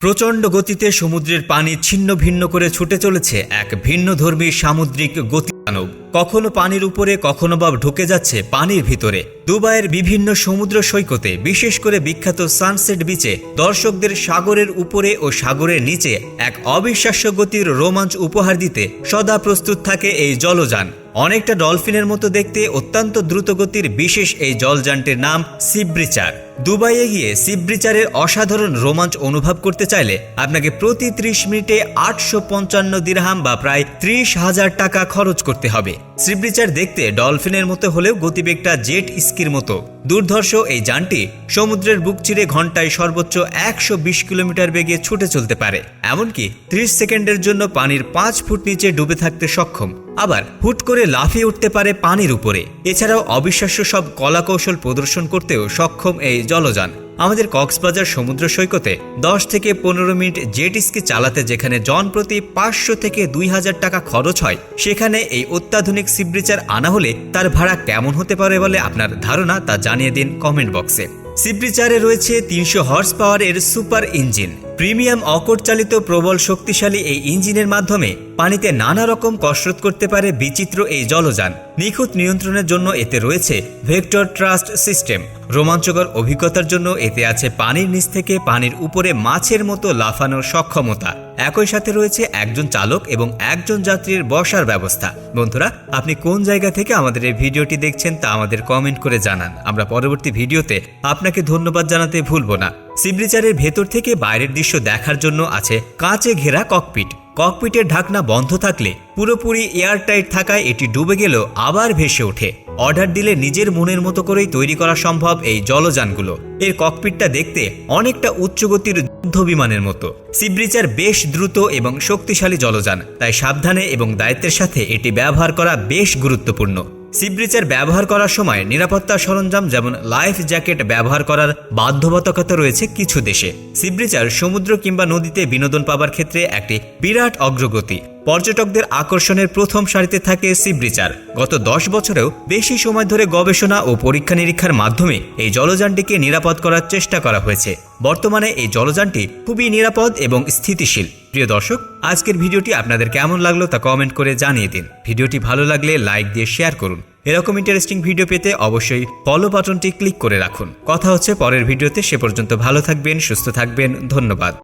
প্রচণ্ড গতিতে সমুদ্রের পানি ছিন্ন ভিন্ন করে ছুটে চলেছে এক ভিন্ন ধর্মী সামুদ্রিক গতি মানব। কখনো পানির উপরে, কখনো বা ঢুকে যাচ্ছে পানির ভিতরে। দুবাইয়ের বিভিন্ন সমুদ্র সৈকতে, বিশেষ করে বিখ্যাত সানসেট বিচে, দর্শকদের সাগরের উপরে ও সাগরের নিচে এক অবিশ্বাস্য গতির রোমাঞ্চ উপহার দিতে সদা প্রস্তুত থাকে এই জলযান। অনেকটা ডলফিনের মতো দেখতে অত্যন্ত দ্রুতগতির বিশেষ এই জলযানটির নাম সিব্রিচার দুবাইয়ে গিয়ে সিব্রিচারের অসাধারণ রোমাঞ্চ অনুভব করতে চাইলে আপনাকে প্রতি ত্রিশ মিনিটে আটশো পঞ্চান্ন দিরহাম বা প্রায় ত্রিশ হাজার টাকা খরচ করতে হবে। সিব্রিচার দেখতে ডলফিনের মতো হলেও গতিবেগটা জেট স্কির মতো। দুর্ধর্ষ এই যানটি সমুদ্রের বুক চিরে ঘন্টায় সর্বোচ্চ একশো বিশ কিলোমিটার বেগে ছুটে চলতে পারে। এমনকি ত্রিশ সেকেন্ডের জন্য পানির পাঁচ ফুট নিচে ডুবে থাকতে সক্ষম। আবার হুট করে লাফিয়ে উঠতে পারে পানির উপরে। এছাড়াও অবিশ্বাস্য সব কলাকৌশল প্রদর্শন করতেও সক্ষম এই জলযান। আমাদের কক্সবাজার সমুদ্র সৈকতে দশ থেকে পনেরো মিনিট জেট স্কি চালাতে যেখানে জন প্রতি পাঁচশো থেকে দুই হাজার টাকা খরচ হয়, সেখানে এই অত্যাধুনিক সিব্রিচার আনা হলে তার ভাড়া কেমন হতে পারে বলে আপনার ধারণা তা জানিয়ে দিন কমেন্ট বক্সে। সিব্রিচারে রয়েছে তিনশো হর্স পাওয়ারের সুপার ইঞ্জিন প্রিমিয়াম অকট চালিত প্রবল শক্তিশালী এই ইঞ্জিনের মাধ্যমে পানিতে নানা রকম কসরত করতে পারে বিচিত্র এই জলযান। নিখুঁত নিয়ন্ত্রণের জন্য এতে রয়েছে ভেক্টর ট্রাস্ট সিস্টেম। রোমাঞ্চকর অভিজ্ঞতার জন্য এতে আছে পানির নিচ থেকে পানির উপরে মাছের মতো লাফানোর সক্ষমতা। একই সাথে রয়েছে একজন চালক এবং একজন যাত্রীর বসার ব্যবস্থা। বন্ধুরা, আপনি কোন জায়গা থেকে আমাদের এই ভিডিওটি দেখছেন তা আমাদের কমেন্ট করে জানান। আমরা পরবর্তী ভিডিওতে আপনাকে ধন্যবাদ জানাতে ভুলব না। সিব্রিচারের ভেতর থেকে বাইরের দৃশ্য দেখার জন্য আছে কাঁচে ঘেরা ককপিট। ককপিটের ঢাকনা বন্ধ থাকলে পুরোপুরি এয়ারটাইট থাকায় এটি ডুবে গেলেও আবার ভেসে ওঠে। অর্ডার দিলে নিজের মনের মতো করেই তৈরি করা সম্ভব এই জলযানগুলো। এর ককপিটটা দেখতে অনেকটা উচ্চগতির যুদ্ধ বিমানের মতো। সিব্রিচার বেশ দ্রুত এবং শক্তিশালী জলযান, তাই সাবধানে এবং দায়িত্বের সাথে এটি ব্যবহার করা বেশ গুরুত্বপূর্ণ। সিব্রিচার ব্যবহার করার সময় নিরাপত্তা সরঞ্জাম যেমন লাইফ জ্যাকেট ব্যবহার করার বাধ্যবাধকতা রয়েছে কিছু দেশে। সিব্রিচার সমুদ্র কিংবা নদীতে বিনোদন পাবার ক্ষেত্রে একটি বিরাট অগ্রগতি। পর্যটকদের আকর্ষণের প্রথম সারিতে থাকে সিব্রিচার গত দশ বছরেও বেশি সময় ধরে গবেষণা ও পরীক্ষা নিরীক্ষার মাধ্যমে এই জলযানটিকে নিরাপদ করার চেষ্টা করা হয়েছে। বর্তমানে এই জলযানটি খুবই নিরাপদ এবং স্থিতিশীল। প্রিয় দর্শক, আজকের ভিডিওটি আপনাদের কেমন লাগল তা কমেন্ট করে জানিয়ে দিন। ভিডিওটি ভালো লাগলে লাইক দিয়ে শেয়ার করুন। এরকম ইন্টারেস্টিং ভিডিও পেতে অবশ্যই ফলো বাটনটি ক্লিক করে রাখুন। কথা হচ্ছে পরের ভিডিওতে। সে পর্যন্ত ভালো থাকবেন, সুস্থ থাকবেন। ধন্যবাদ।